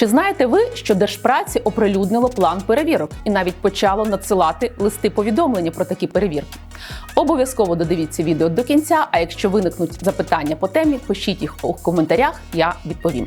Чи знаєте ви, що Держпраці оприлюднило план перевірок і навіть почало надсилати листи повідомлення про такі перевірки? Обов'язково додивіться відео до кінця. А якщо виникнуть запитання по темі, пишіть їх у коментарях, я відповім.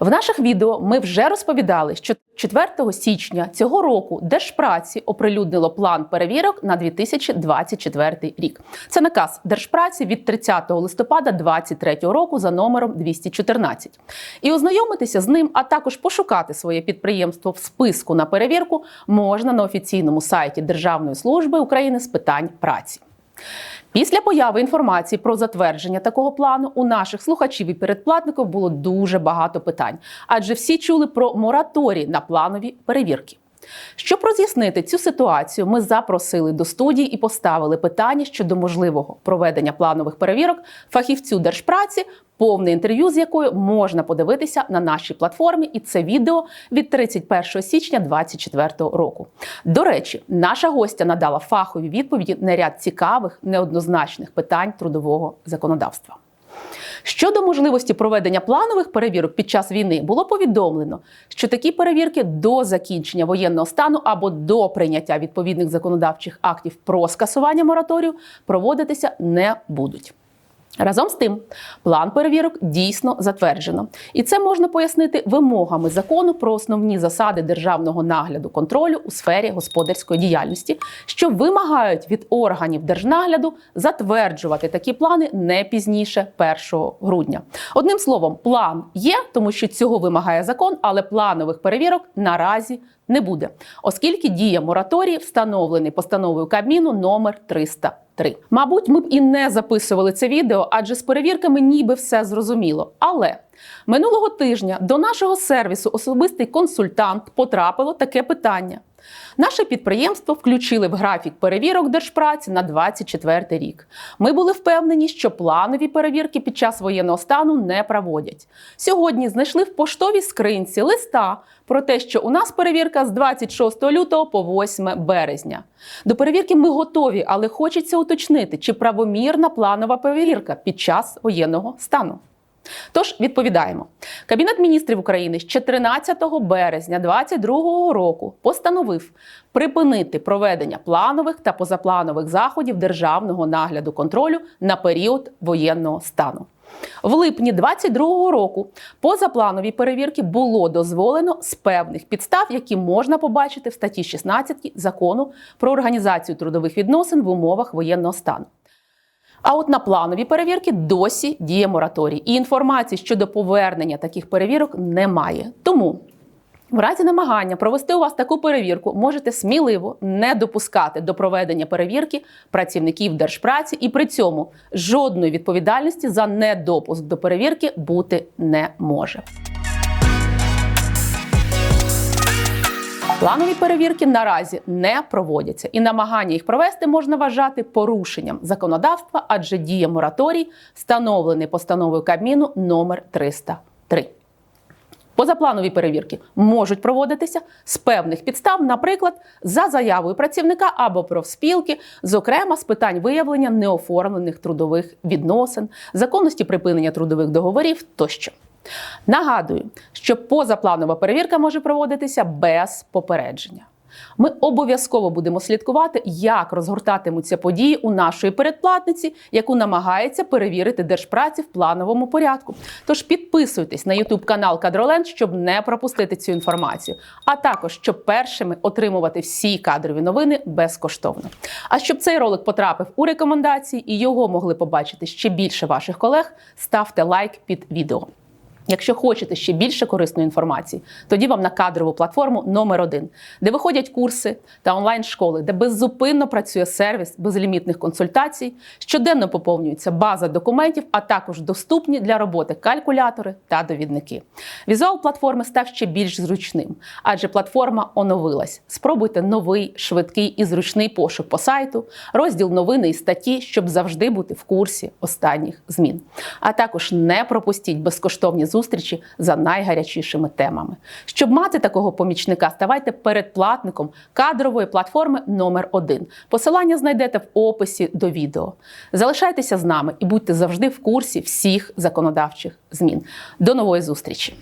В наших відео ми вже розповідали, що 4 січня цього року Держпраці оприлюднило план перевірок на 2024 рік. Це наказ Держпраці від 30 листопада 2023 року за номером 214. І ознайомитися з ним, а також пошукати своє підприємство в списку на перевірку можна на офіційному сайті Державної служби України з питань праці. Після появи інформації про затвердження такого плану у наших слухачів і передплатників було дуже багато питань, адже всі чули про мораторій на планові перевірки. Щоб роз'яснити цю ситуацію, ми запросили до студії і поставили питання щодо можливого проведення планових перевірок фахівцю держпраці, повне інтерв'ю з якою можна подивитися на нашій платформі, і це відео від 31 січня 2024 року. До речі, наша гостя надала фахові відповіді на ряд цікавих неоднозначних питань трудового законодавства. Щодо можливості проведення планових перевірок під час війни було повідомлено, що такі перевірки до закінчення воєнного стану або до прийняття відповідних законодавчих актів про скасування мораторію проводитися не будуть. Разом з тим, план перевірок дійсно затверджено, і це можна пояснити вимогами закону про основні засади державного нагляду контролю у сфері господарської діяльності, що вимагають від органів держнагляду затверджувати такі плани не пізніше 1 грудня. Одним словом, план є, тому що цього вимагає закон, але планових перевірок наразі не буде, оскільки дія мораторії встановлений постановою Кабміну номер 300. 3. Мабуть, ми б і не записували це відео, адже з перевірками ніби все зрозуміло. Але минулого тижня до нашого сервісу особистий консультант потрапило таке питання. Наше підприємство включили в графік перевірок держпраці на 24 рік. Ми були впевнені, що планові перевірки під час воєнного стану не проводять. Сьогодні знайшли в поштовій скринці листа про те, що у нас перевірка з 26 лютого по 8 березня. До перевірки ми готові, але хочеться уточнити, чи правомірна планова перевірка під час воєнного стану. Тож відповідаємо, Кабінет міністрів України з 14 березня 2022 року постановив припинити проведення планових та позапланових заходів державного нагляду контролю на період воєнного стану. В липні 2022 року позапланові перевірки було дозволено з певних підстав, які можна побачити в статті 16 закону про організацію трудових відносин в умовах воєнного стану. А от на планові перевірки досі діє мораторій, і інформації щодо повернення таких перевірок немає. Тому в разі намагання провести у вас таку перевірку можете сміливо не допускати до проведення перевірки працівників держпраці, і при цьому жодної відповідальності за недопуск до перевірки бути не може. Планові перевірки наразі не проводяться, і намагання їх провести можна вважати порушенням законодавства, адже діє мораторій, встановлений постановою Кабміну номер 303. Позапланові перевірки можуть проводитися з певних підстав, наприклад, за заявою працівника або профспілки, зокрема з питань виявлення неоформлених трудових відносин, законності припинення трудових договорів тощо. Нагадую, що позапланова перевірка може проводитися без попередження. Ми обов'язково будемо слідкувати, як розгортатимуться події у нашої передплатниці, яку намагається перевірити держпраці в плановому порядку. Тож підписуйтесь на YouTube канал Кадроленд, щоб не пропустити цю інформацію, а також щоб першими отримувати всі кадрові новини безкоштовно. А щоб цей ролик потрапив у рекомендації і його могли побачити ще більше ваших колег, ставте лайк під відео. Якщо хочете ще більше корисної інформації, тоді вам на кадрову платформу номер 1 де виходять курси та онлайн-школи, де беззупинно працює сервіс безлімітних консультацій, щоденно поповнюється база документів, а також доступні для роботи калькулятори та довідники. Візуал платформи став ще більш зручним, адже платформа оновилась. Спробуйте новий, швидкий і зручний пошук по сайту, розділ новини і статті, щоб завжди бути в курсі останніх змін. А також не пропустіть безкоштовні зустрічі за найгарячішими темами. Щоб мати такого помічника, ставайте передплатником кадрової платформи номер 1 Посилання знайдете в описі до відео. Залишайтеся з нами і будьте завжди в курсі всіх законодавчих змін. До нової зустрічі!